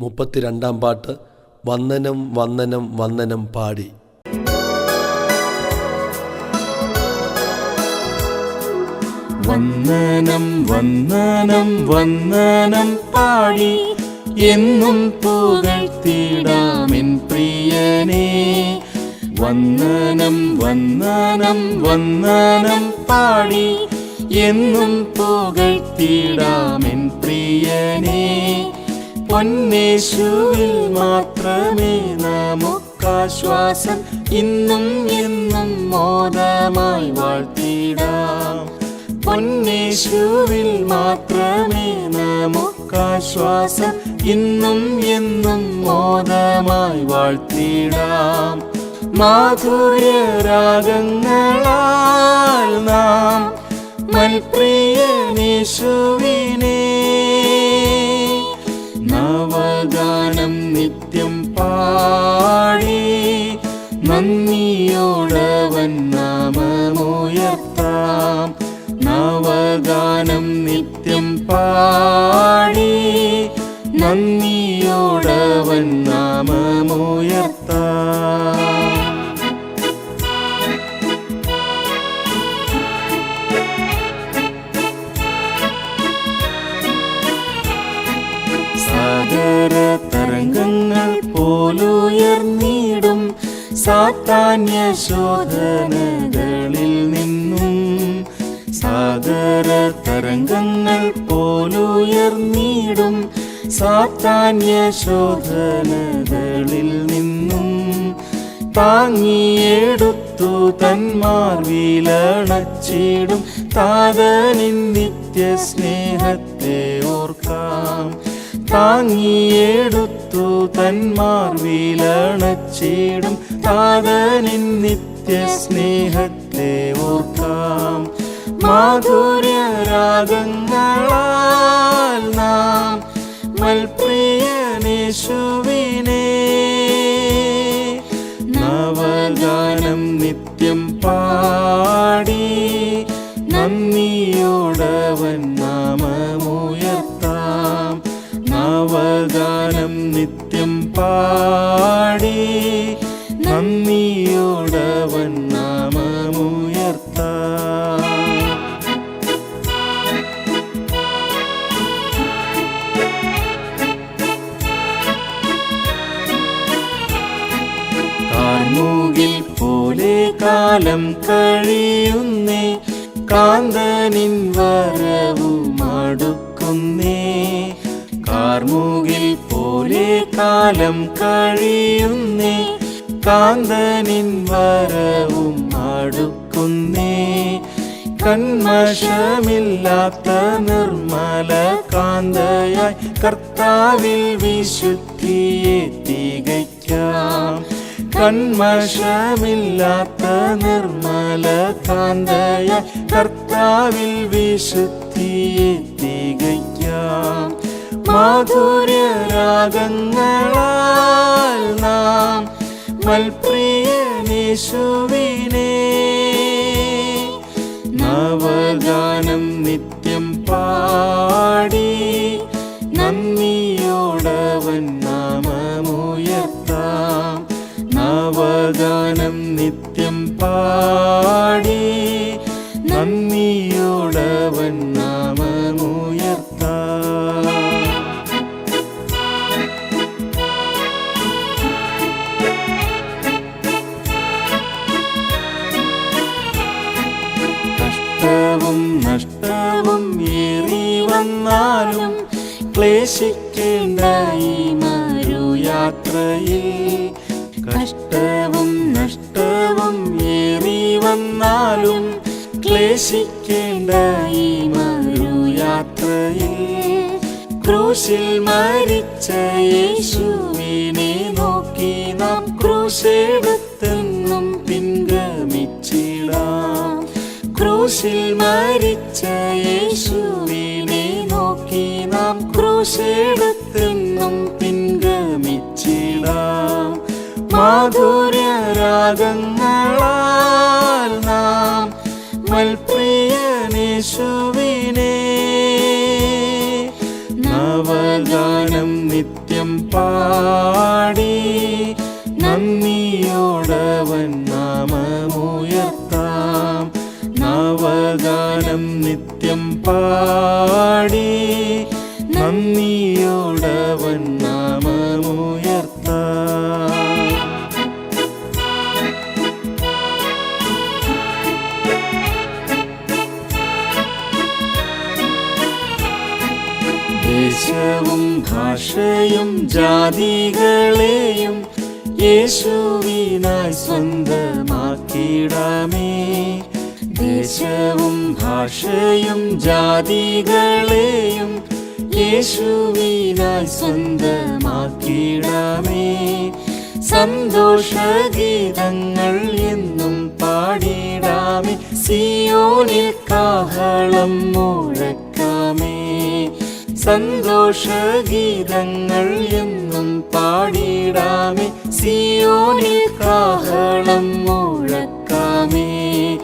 മുപ്പത്തിരണ്ടാം പാട്ട് വന്ദനം വന്ദനം വന്ദനം പാടി. വന്ദനം വന്ദനം വന്ദനം പാടി. എന്നും പുകഴ്ത്തിടാമെൻ പ്രിയനേ. വന്ദനം വന്ദനം വന്ദനം പാടി. എന്നും പുകഴ്ത്തിടാമെൻ പ്രിയനേ. പൊന്നേശുവിൽ മാത്രമേ നമുക്കാശ്വാസം ഇന്നും എന്നും മോദമായി വാഴ്ത്തിടാം പൊന്നേശുവിൽ മാത്രമേ നമുക്കാശ്വാസം ഇന്നും എന്നും മോദമായി വാഴ്ത്തിടാം മാധുര്യ രാഗങ്ങളാൽ നാം മൽപ്രിയനേശുവിനെ നവഗാനം പാടി നന്ദിയോടവൻ നാമമുയർത്താം. നവഗാനം നിത്യം പാടി നന്ദിയോടവൻ നാമമുയർത്താം. സാഗര തരംഗങ്ങൾ പോലുയർന്നിടും സാത്താന്യ ശോധനകളിൽ നിന്നും. സാഗര തരംഗങ്ങൾ പോലുയർന്നിടും സാത്താന്യ ശോധനകളിൽ നിന്നും. താങ്ങിയെടുത്തു തന്മാർ വിലണച്ചിടും താതനിൻ നിത്യ സ്നേഹത്തെ ഓർക്കാം താങ്ങിയെടുത്തു തന്മാർ വീലണച്ചിടും താതനിൻ നിത്യ സ്നേഹത്തെ ഓർക്കാം. മാധുര്യരാഗങ്ങളാൽ നാം മൽപ്രിയനേശുവിനെ നവഗാനം നിത്യം പാടി നന്ദിയോടവൻ നാമമുയർത്ത. പോലെ കാലം കഴിയുന്നേ കാന്തനിൻ വരവും കാർമൂകിൽ പോലെ കാലം കഴിയുന്നേ കാന്തനിൻ വരവും അടുക്കുന്നേ. കന്മഷമില്ലാത്ത നിർമ്മല കാന്തയായി കർത്താവിൽ വിശുദ്ധിയെ തികയ്ക്കാം. കന്മഷമില്ലാത്ത നിർമ്മല കാന്തയായി കർത്താവിൽ വിശുദ്ധിയെ തികയ്ക്കാം. മാധുര്യരാഗങ്ങളാൽ നാം മൽപ്രിയ നവഗാനം വന്നാലും ക്ലേശിക്കേണ്ട ഈ മരുയാത്രയിൽ കഷ്ടവും നഷ്ടവും ഏറി വന്നാലും ക്ലേശിക്കേണ്ട ഈ മരുയാത്രയിൽ ക്രൂശിൽ മരിച്ച യേശുവിനെ നോക്കി നാം ക്രൂശെടുത്തെന്നും പിൻഗമിച്ചിടാം. ക്രൂശിൽ മരിച്ച നാം ക്രൂശെടുത്തെന്നും പിൻഗമിച്ചിടാം. മാധുര്യരാഗങ്ങളാൽ നാം മൽപ്രിയനേശുവിനെ. നവഗാനം നിത്യം പാടി നന്ദിയോടവൻ നാമമുയർത്താം. നവഗാനം നിത്യം പാടി നന്ദിയോടവൻ നാമമുയർത്ത. ദേശവും ഭാഷയും ജാതികളെയും യേശുവിനായി സ്വന്തമാക്കിടാമേ ദേശവും ഭാഷയും ജാതികളെയും യേശുവിനായി സന്തോഷ സന്തോഷഗീതങ്ങൾ എന്നും പാടിടാമേ. സിയോനിൽ കാഹളം മുഴക്കാമേ. സന്തോഷഗീതങ്ങൾ എന്നും പാടിടാമേ. സിയോനിൽ കാഹളം മുഴക്കാമേ.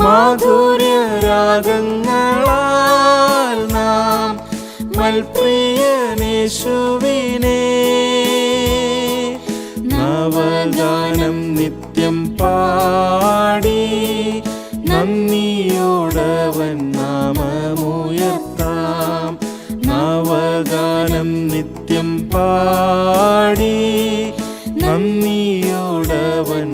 മാധുര്യരാഗങ്ങളാ മൽപ്രിയനേശുവിനെ നവഗാനം നിത്യം പാടി നന്ദിയോടവൻ നാമമുയർത്താം. നവഗാനം നിത്യം പാടി നന്ദിയോടവൻ